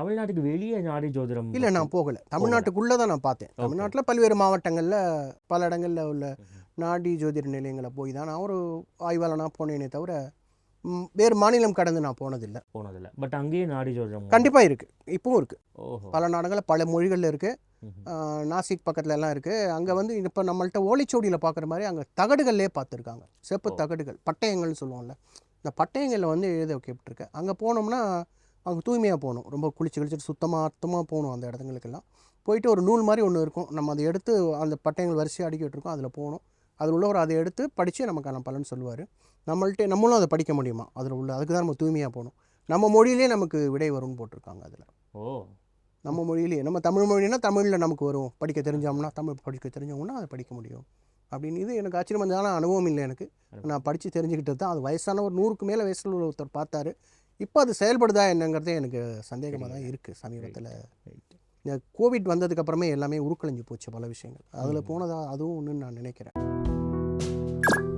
தமிழ்நாட்டுக்கு வெளியே நாடி ஜோதிடம் இல்லை நான் போகலை. தமிழ்நாட்டுக்குள்ளே தான் நான் பார்த்தேன். தமிழ்நாட்டில் பல்வேறு மாவட்டங்களில் பல இடங்களில் உள்ள நாடி ஜோதிட நிலையங்களை போய் தான் நான் ஒரு ஆய்வாளனாக போனேனே தவிர வேறு மாநிலம் கடந்து நான் போனதில்லை. போனதில்ல. பட் அங்கேயே நாடி ஜோதிடம் கண்டிப்பாக இருக்குது இப்பவும் இருக்குது பல நாடுகளில் பல மொழிகளில் இருக்குது. நாசிக் பக்கத்துல எல்லாம் இருக்குது அங்கே வந்து இப்போ நம்மள்ட்ட ஓலைச்சுவடியில் பார்க்குற மாதிரி அங்கே தகடுகள்லேயே பார்த்துருக்காங்க செப்பு. தகடுகள் பட்டயங்கள்னு சொல்லுவோம்ல. இந்த பட்டயங்களில் வந்து எழுத வைக்கப்பட்டிருக்கேன் அங்கே போனோம்னா அங்கே தூய்மையாக போகணும். ரொம்ப குளிச்சு குளிச்சுட்டு சுத்தமாக அர்த்தமாக போகணும் அந்த இடங்களுக்கெல்லாம் போயிட்டு ஒரு நூல் மாதிரி ஒன்று இருக்கும். நம்ம அதை எடுத்து அந்த பட்டயங்கள் வரிசையாக அடுக்கி விட்டுருக்கோம். அதில் போகணும். அதில் உள்ளவர் அதை எடுத்து படித்து நமக்கான பலன் சொல்லுவார். நம்மள்ட்ட நம்மளும் அதை படிக்க முடியுமா? அதில் உள்ள அதுக்கு தான் நம்ம தூய்மையாக போகணும். நம்ம மொழியிலே நமக்கு விடை வரும்னு போட்டிருக்காங்க அதில். ஓ. நம்ம மொழியிலேயே நம்ம தமிழ் மொழினா தமிழில் நமக்கு வரும். படிக்க தெரிஞ்சோம்னா தமிழ் படிக்க தெரிஞ்சவங்கன்னா அதை படிக்க முடியும். அப்படின்னு இது எனக்கு ஆச்சரியம் இருந்தாலும் அனுபவம் இல்லை எனக்கு. நான் படித்து தெரிஞ்சுக்கிட்டது தான். அது வயசான ஒரு நூறுக்கு மேலே வயசில் உள்ள ஒருத்தர் பார்த்தாரு. இப்போ அது செயல்படுதா என்னங்கிறதே எனக்கு சந்தேகமாக தான் இருக்குது சமீபத்தில். இந்த கோவிட் வந்ததுக்கு அப்புறமே எல்லாமே உருக்கலைஞ்சு போச்சு பல விஷயங்கள். அதில் போனதா அதுவும் ஒன்றுன்னு நான் நினைக்கிறேன்.